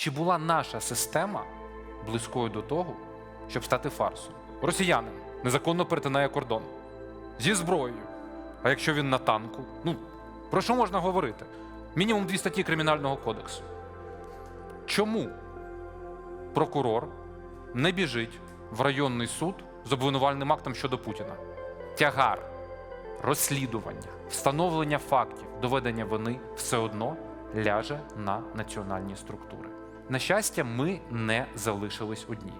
чи була наша система близькою до того, щоб стати фарсом? Росіянин незаконно перетинає кордон зі зброєю. А якщо він на танку? Ну, про що можна говорити? Мінімум дві статті Кримінального кодексу. Чому прокурор не біжить в районний суд з обвинувальним актом щодо Путіна? Тягар, розслідування, встановлення фактів, доведення вини все одно ляже на національні структури. На щастя, ми не залишились одні.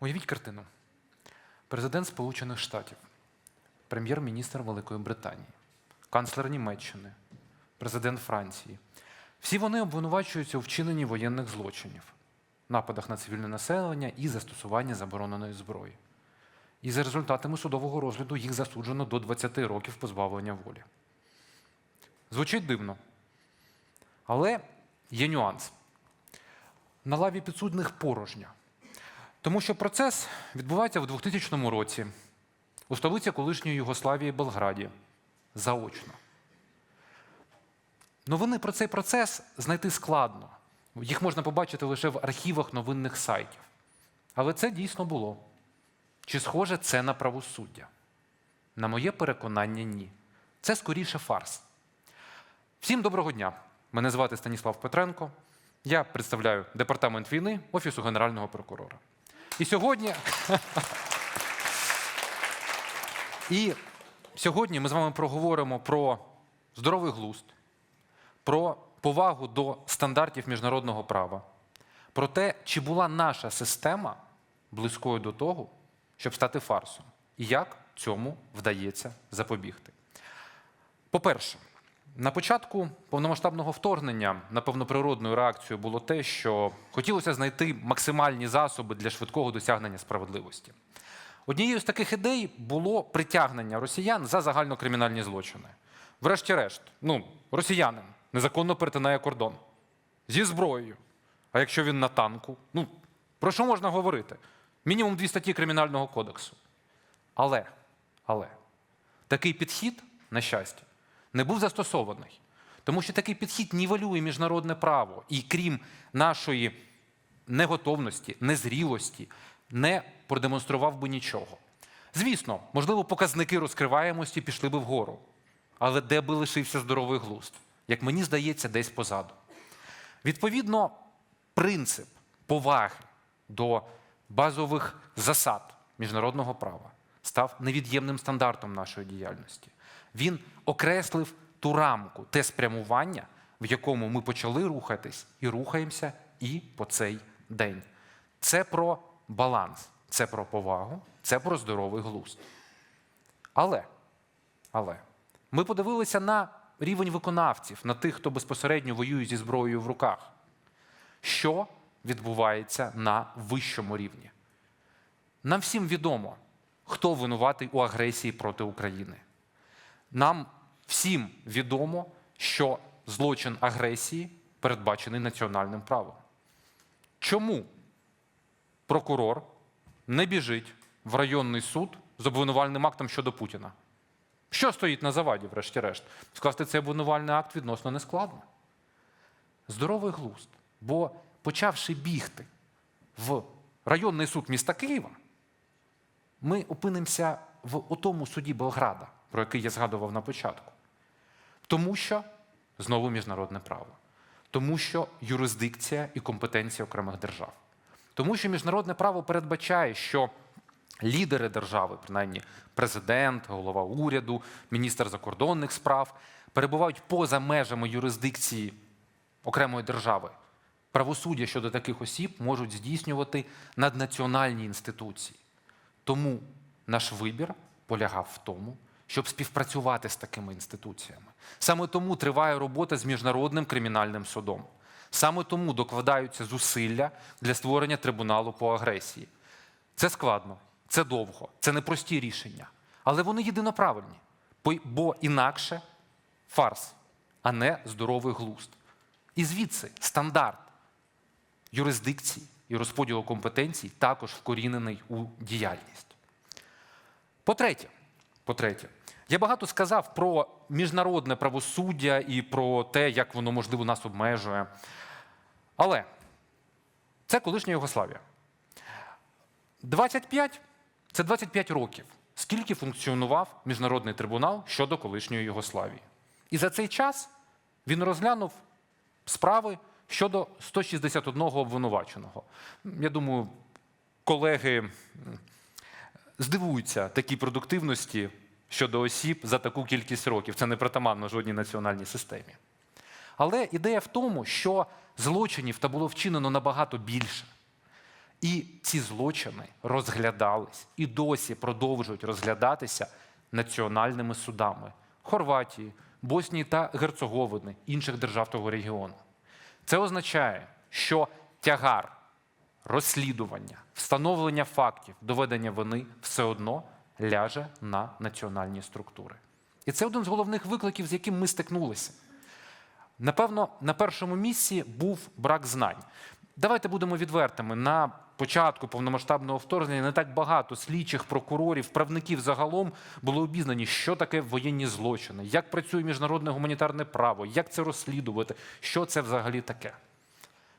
Уявіть картину. Президент Сполучених Штатів, прем'єр-міністр Великої Британії, канцлер Німеччини, президент Франції. Всі вони обвинувачуються у вчиненні воєнних злочинів, нападах на цивільне населення і застосуванні забороненої зброї. І за результатами судового розгляду їх засуджено до 20 років позбавлення волі. Звучить дивно. Але є нюанс. На лаві підсудних порожня. Тому що процес відбувається в 2000 році у столиці колишньої Югославії Белграді заочно. Новини про цей процес знайти складно. Їх можна побачити лише в архівах новинних сайтів. Але це дійсно було. Чи схоже це на правосуддя? На моє переконання, ні. Це скоріше фарс. Всім доброго дня. Мене звати Станіслав Петренко. Я представляю департамент війни Офісу Генерального прокурора. І сьогодні. І сьогодні ми з вами проговоримо про здоровий глузд, про повагу до стандартів міжнародного права, про те, чи була наша система близькою до того, щоб стати фарсом, і як цьому вдається запобігти. По-перше, на початку повномасштабного вторгнення, напевно, природною реакцією було те, що хотілося знайти максимальні засоби для швидкого досягнення справедливості. Однією з таких ідей було притягнення росіян за загальнокримінальні злочини. Врешті-решт, ну, росіянин незаконно перетинає кордон зі зброєю. А якщо він на танку, ну про що можна говорити? Мінімум дві статті Кримінального кодексу. Але, але такий підхід, на щастя, не був застосований. Тому що такий підхід нівелює міжнародне право. І крім нашої неготовності, незрілості, не продемонстрував би нічого. Звісно, можливо, показники розкриваємості пішли би вгору. Але де би лишився здоровий глузд? Як мені здається, десь позаду. Відповідно, принцип поваги до базових засад міжнародного права став невід'ємним стандартом нашої діяльності. Він окреслив ту рамку, те спрямування, в якому ми почали рухатись і рухаємося і по цей день. Це про баланс, це про повагу, це про здоровий глузд. Але, але ми подивилися на рівень виконавців, на тих, хто безпосередньо воює зі зброєю в руках. Що відбувається на вищому рівні? Нам всім відомо, хто винуватий у агресії проти України. Нам всім відомо, що злочин агресії передбачений національним правом. Чому прокурор не біжить в районний суд з обвинувальним актом щодо Путіна? Що стоїть на заваді, врешті-решт? Скласти цей обвинувальний акт відносно нескладно. Здоровий глузд. Бо почавши бігти в районний суд міста Києва, ми опинимося в тому суді Белграда, про який я згадував на початку. Тому що знову міжнародне право, тому що юрисдикція і компетенція окремих держав. Тому що міжнародне право передбачає, що лідери держави, принаймні президент, голова уряду, міністр закордонних справ, перебувають поза межами юрисдикції окремої держави. Правосуддя щодо таких осіб можуть здійснювати наднаціональні інституції. Тому наш вибір полягав в тому, щоб співпрацювати з такими інституціями. Саме тому триває робота з міжнародним кримінальним судом. Саме тому докладаються зусилля для створення трибуналу по агресії. Це складно, це довго, це непрості рішення, але вони єдиноправильні, бо інакше фарс, а не здоровий глузд. І звідси стандарт юрисдикції і розподілу компетенцій також вкорінений у діяльність. По-третє, по-третє, я багато сказав про міжнародне правосуддя і про те, як воно можливо нас обмежує. Але це колишня Югославія. 25 це 25 років, скільки функціонував міжнародний трибунал щодо колишньої Югославії. І за цей час він розглянув справи щодо 161 обвинуваченого. Я думаю, колеги здивуються такій продуктивності щодо осіб за таку кількість років. Це не притаманно жодній національній системі. Але ідея в тому, що злочинів та було вчинено набагато більше. І ці злочини розглядались і досі продовжують розглядатися національними судами Хорватії, Боснії та Герцеговини, інших держав того регіону. Це означає, що тягар розслідування, встановлення фактів, доведення вини все одно ляже на національні структури. І це один з головних викликів, з яким ми стикнулися. Напевно, на першому місці був брак знань. Давайте будемо відвертими. На початку повномасштабного вторгнення не так багато слідчих, прокурорів, правників загалом були обізнані, що таке воєнні злочини, як працює міжнародне гуманітарне право, як це розслідувати, що це взагалі таке.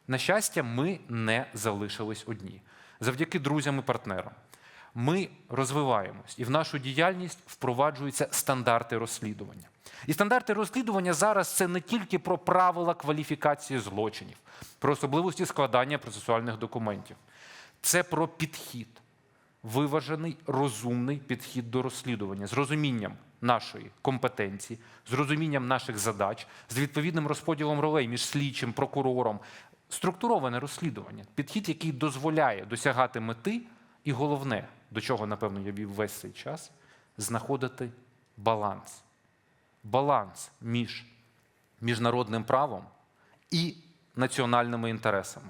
На щастя, ми не залишились одні. Завдяки друзям і партнерам. Ми розвиваємось, і в нашу діяльність впроваджуються стандарти розслідування. І стандарти розслідування зараз це не тільки про правила кваліфікації злочинів, про особливості складання процесуальних документів. Це про підхід, виважений, розумний підхід до розслідування з розумінням нашої компетенції, з розумінням наших задач, з відповідним розподілом ролей між слідчим, прокурором, структуроване розслідування, підхід, який дозволяє досягати мети, і головне, до чого, напевно, я вів весь цей час, знаходити баланс. Баланс між міжнародним правом і національними інтересами.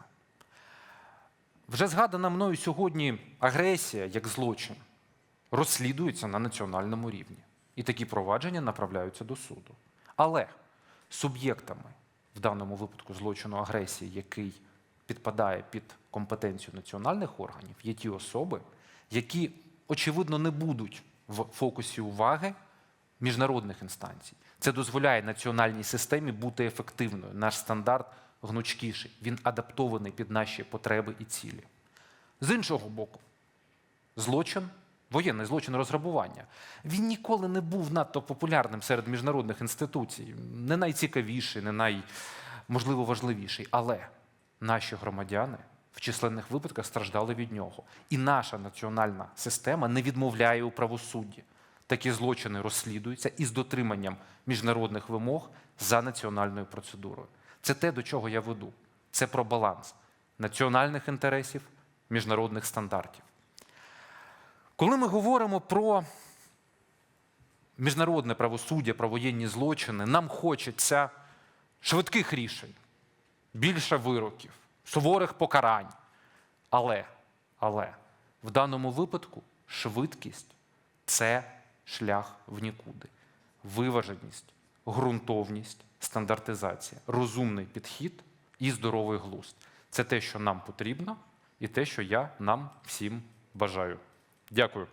Вже згадана мною сьогодні агресія як злочин розслідується на національному рівні. І такі провадження направляються до суду. Але суб'єктами в даному випадку злочину агресії, який підпадає під компетенцію національних органів, є ті особи, які, очевидно, не будуть в фокусі уваги міжнародних інстанцій. Це дозволяє національній системі бути ефективною. Наш стандарт гнучкіший, він адаптований під наші потреби і цілі. З іншого боку, злочин, воєнний злочин розграбування, він ніколи не був надто популярним серед міжнародних інституцій, не найцікавіший, не най, можливо, важливіший. Але наші громадяни в численних випадках страждали від нього. І наша національна система не відмовляє у правосудді. Такі злочини розслідуються із дотриманням міжнародних вимог за національною процедурою. Це те, до чого я веду. Це про баланс національних інтересів, міжнародних стандартів. Коли ми говоримо про міжнародне правосуддя, про воєнні злочини, нам хочеться швидких рішень, більше вироків, суворих покарань. Але, але в даному випадку швидкість це шлях в нікуди. Виваженість, ґрунтовність, стандартизація, розумний підхід і здоровий глузд. Це те, що нам потрібно, і те, що я нам всім бажаю. Дякую.